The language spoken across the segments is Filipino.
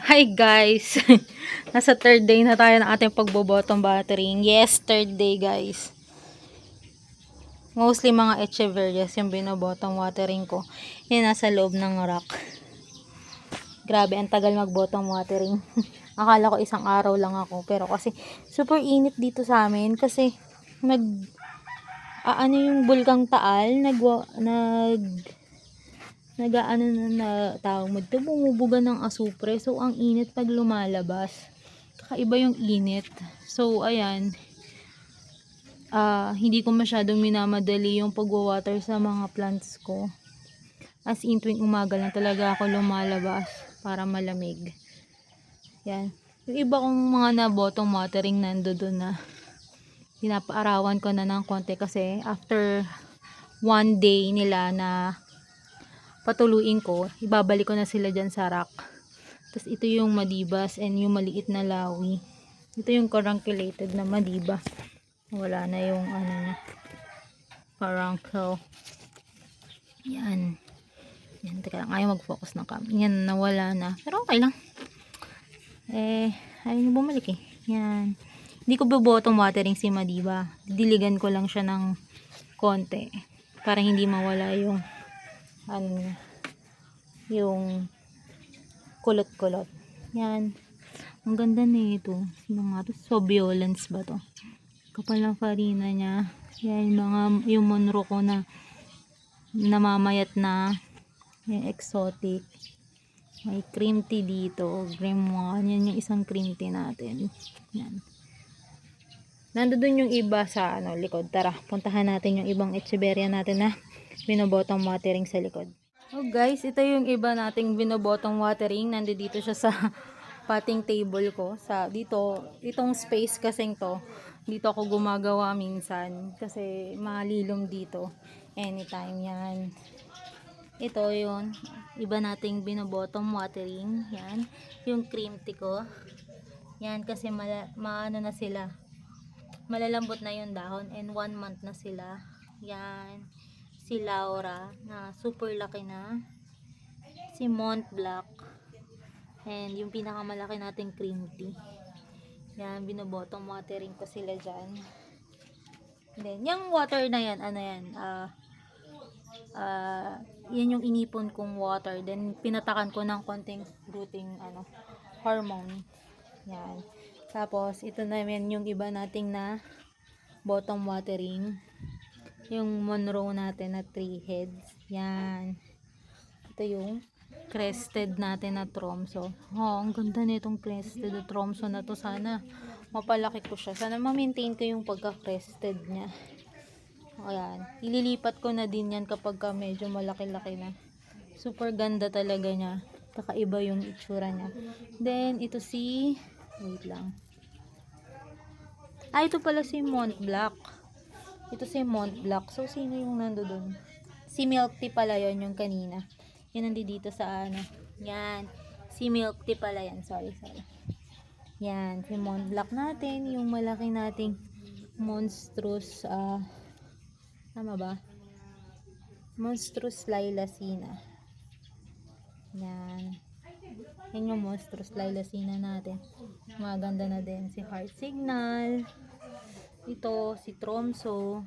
Hi guys! Nasa third day na tayo ng ating pagbobottom battering. Yes, third day guys. Mostly mga echeverias yung binobottom watering ko. Yan nasa loob ng rock. Grabe, ang tagal mag-bottom watering. Akala ko isang araw lang ako. Pero kasi super init dito sa amin. Kasi nag... ah, ano yung bulkang taal? Nag... nag nagaano na na tawag mo dito, bumubuga ng asupre. So, ang init pag lumalabas. Kakaiba yung init. So, ayan. Ah, hindi ko masyadong minamadali yung pagwawater sa mga plants ko. As in, tuwing umaga lang talaga ako lumalabas para malamig. Yan. Yung iba kong mga na-bottom watering nando doon na pinapaarawan ko na ng konti kasi after one day nila na patuluin ko, ibabalik ko na sila dyan sa rack. Tapos ito yung madibas and yung maliit na lawi. Ito yung carunculated na madiba. Wala na yung ano na caruncle. Yan. Yan, teka lang. Ayaw mag-focus ng cam. Yan, nawala na. Pero okay lang. Eh, ayaw niya bumalik eh. Yan. Hindi ko bubotong watering si Madiba. Diligan ko lang siya ng konti. Para hindi mawala yung ano yung kulot-kulot. Yan. Ang ganda nito. Sino nga to? So, violence ba to? Kapal ng farina niya. Yan, yung mga, yung monro ko na namamayat na yung exotic. May cream tea dito. 1. Yan yung isang cream tea natin. Yan. Nandoon yung iba sa ano, likod. Tara, puntahan natin yung ibang echeveria natin na binobotong watering sa likod. Oh guys, ito yung iba nating binobotong watering. Nandito dito siya sa potting table ko. Sa dito, itong space kasing to, dito ako gumagawa minsan kasi malilom dito anytime yan. Ito yun, iba nating binobottom watering. Yan, yung cream tea ko. Yan kasi mala, maano na sila. Malalambot na yung dahon and one month na sila. Yan, si Laura na super laki na. Si Mont Blanc. And yung pinakamalaki nating cream tea. Yan, binobottom watering ko sila dyan. Then, yung water na yan, ano yan, ah, ah, yan yung inipon kong water. Then, pinatakan ko ng konting rooting, ano, hormone. Yan. Tapos, ito naman yung iba nating na bottom watering. Yung Monroe natin na 3 heads. Yan. Ito yung crested natin na tromso. Oh, ang ganda nitong crested na tromso na to. Sana mapalaki ko siya. Sana ma-maintain ko yung pagka-crested niya. Ayan. Ililipat ko na din yan kapag ka medyo malaki-laki na. Super ganda talaga niya. Kakaiba yung itsura niya. Then, ito si... Wait lang. Ah, ito pala si Mont Blanc. Ito si Mont Blanc. So, sino yung nando dun? Si Milk Tea pala yon yung kanina. Yan nandito dito sa ano. Yan. Si Milk Tea pala yan. Sorry, sorry. Yan. Si Mont Blanc natin. Yung malaki nating monstrous ah tama ba? Monstrous Lilacina. Yan. Yan yung monstrous Lilacina natin. Maganda na din si Heart Signal. Ito, si Tromso.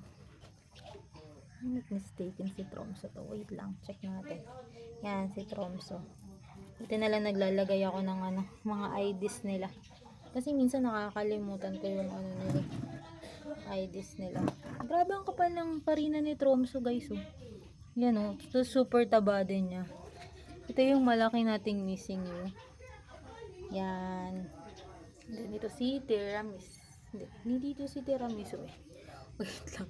I'm not mistaken si Tromso to. Wait lang, check natin. Yan, si Tromso. Ito na lang naglalagay ako ng ano, mga IDs nila. Kasi minsan nakakalimutan ko yung ano nila. IDs nila. Grabe ang kapal ng parina ni Tromso guys. Oh. Yan oh. Ito super taba din niya. Ito yung malaki nating missing yun. Yan. Then ito si Tiramis. Hindi, hindi dito si Tiramisu eh. Wait lang.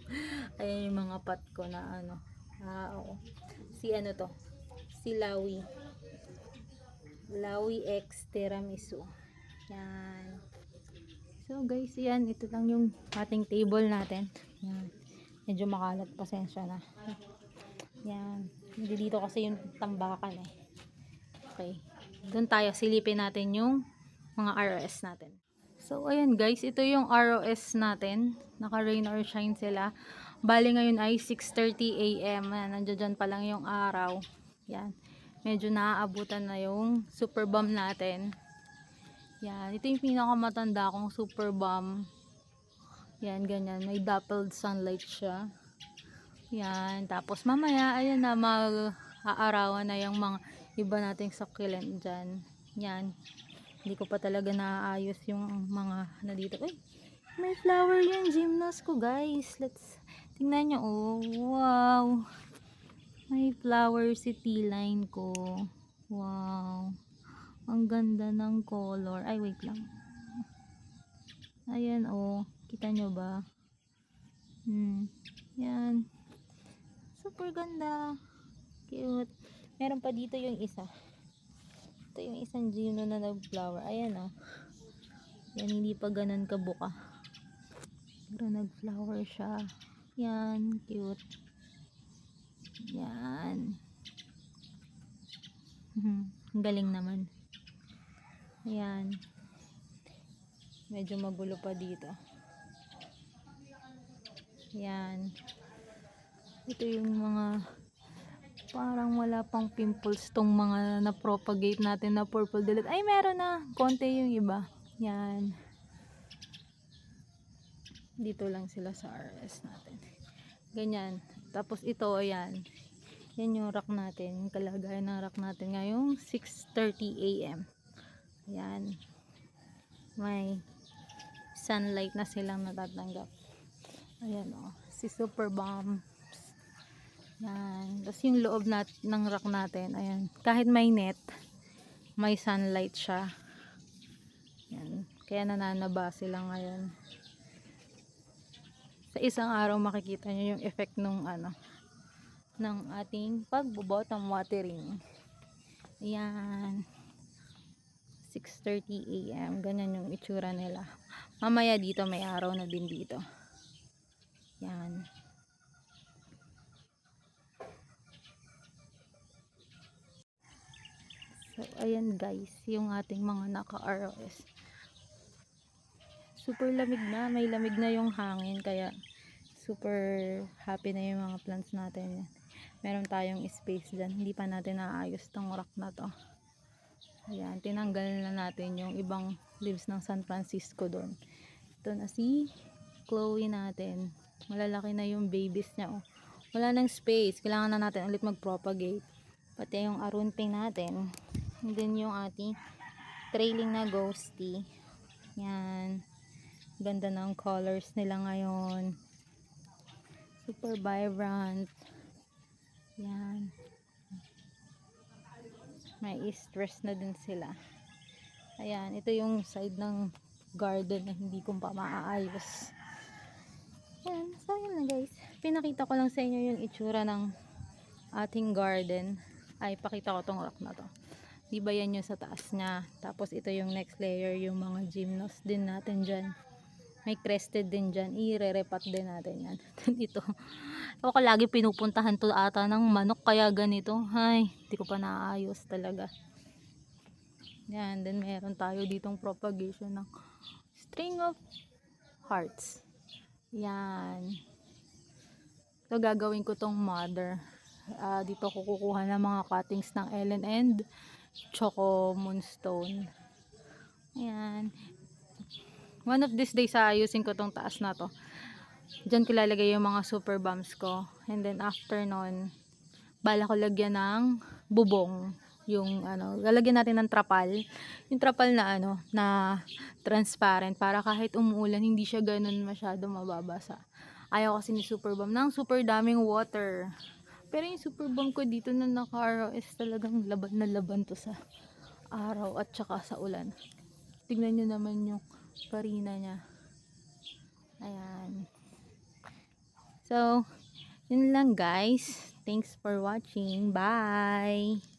Ayan yung mga pot ko na ano. Ah, oo. Si ano to? Si Lawi. Lawi X Tiramisu. Yan. So guys, yan. Ito lang yung ating table natin. Yan. Medyo makalat. Pasensya na. Yan. Hindi dito kasi yung tambakan eh. Okay. Doon tayo. Silipin natin yung mga ROS natin. So, ayan guys. Ito yung ROS natin. Naka-rain or shine sila. Bali ngayon ay 6.30 a.m. Nandiyan dyan pa lang yung araw. Yan. Medyo naaabutan na yung super bomb natin. Yan, ito yung pinakamatanda kong super bomb. Yan, ganyan. May dappled sunlight siya. Yan, tapos mamaya, ayan na, mag-aarawan na yung mga iba nating succulent dyan. Yan. Hindi ko pa talaga naayos yung mga na dito. Uy, may flower yung gymnast ko, guys. Let's, tingnan nyo, oh. Wow. May flower si T-line ko. Wow. Ang ganda ng color. Ay, wait lang. Ayan, oh. Kita nyo ba? Hmm. Yan. Super ganda. Cute. Meron pa dito yung isa. Ito yung isang gino na nag-flower. Ayan, oh. Yan, hindi pa ganun kabuka. Pero nag-flower siya. Yan, cute. Yan. Ang galing naman. Ayan. Medyo magulo pa dito. Yan. Ito yung mga parang wala pang pimples tong mga na-propagate natin na purple delete. Ay, meron na. Konti yung iba. Yan. Dito lang sila sa RS natin. Ganyan. Tapos ito, ayan. Yan yung rack natin. Yung kalagayan ng rack natin ngayong 6.30 a.m. Ayan. May sunlight na silang natatanggap. Ayan o. Si Super Bombs. Yan. Tapos yung loob nat ng rack natin. Ayan. Kahit may net, may sunlight siya. Yan. Kaya nananaba sila ngayon. Sa isang araw makikita nyo yung effect nung ano ng ating pagbobottom watering. Ayan. 6.30 a.m. Ganyan yung itsura nila. Mamaya dito may araw na din dito. Yan. So, ayan guys, yung ating mga naka-ROS. Super lamig na, may lamig na yung hangin, kaya super happy na yung mga plants natin. Meron tayong space dyan, hindi pa natin naayos tong rock na to. Ayan, tinanggal na natin yung ibang leaves ng San Francisco doon. Ito na si Chloe natin. Malalaki na yung babies niya. Oh. Wala nang space. Kailangan na natin ulit mag-propagate. Pati yung arunting natin. Then yung ating trailing na ghosty. Yan. Ganda ng colors nila ngayon. Super vibrant. Yan. May stress na din sila. Ayan. Ito yung side ng garden na hindi ko pa maaayos. Yan. So, yun na guys. Pinakita ko lang sa inyo yung itsura ng ating garden. Ay, pakita ko tong rock na to. Di ba yan yung sa taas niya? Tapos ito yung next layer, yung mga gymnos din natin dyan. May crested din dyan. I-re-repat din natin yan. ito. Ako lagi pinupuntahan to ata ng manok kaya ganito. Ay, hindi ko pa naayos talaga. Yan. Then meron tayo ditong propagation ng string of hearts. Yan. So, gagawin ko tong mother. Ah, dito ko kukuha ng mga cuttings ng Ellen and Choco Moonstone. Ayan. One of these days, ayusin ko tong taas na to. Diyan ko lalagay yung mga super bombs ko. And then, after nun, bala ko lagyan ng bubong yung ano, lalagyan natin ng trapal. Yung trapal na ano, na transparent para kahit umuulan hindi siya ganun masyado mababasa. Ayaw kasi ni Super Bomb ng super daming water. Pero yung Super Bomb ko dito na naka is talagang laban na laban to sa araw at saka sa ulan. Tignan nyo naman yung farina niya. Ayan. So, yun lang guys. Thanks for watching. Bye!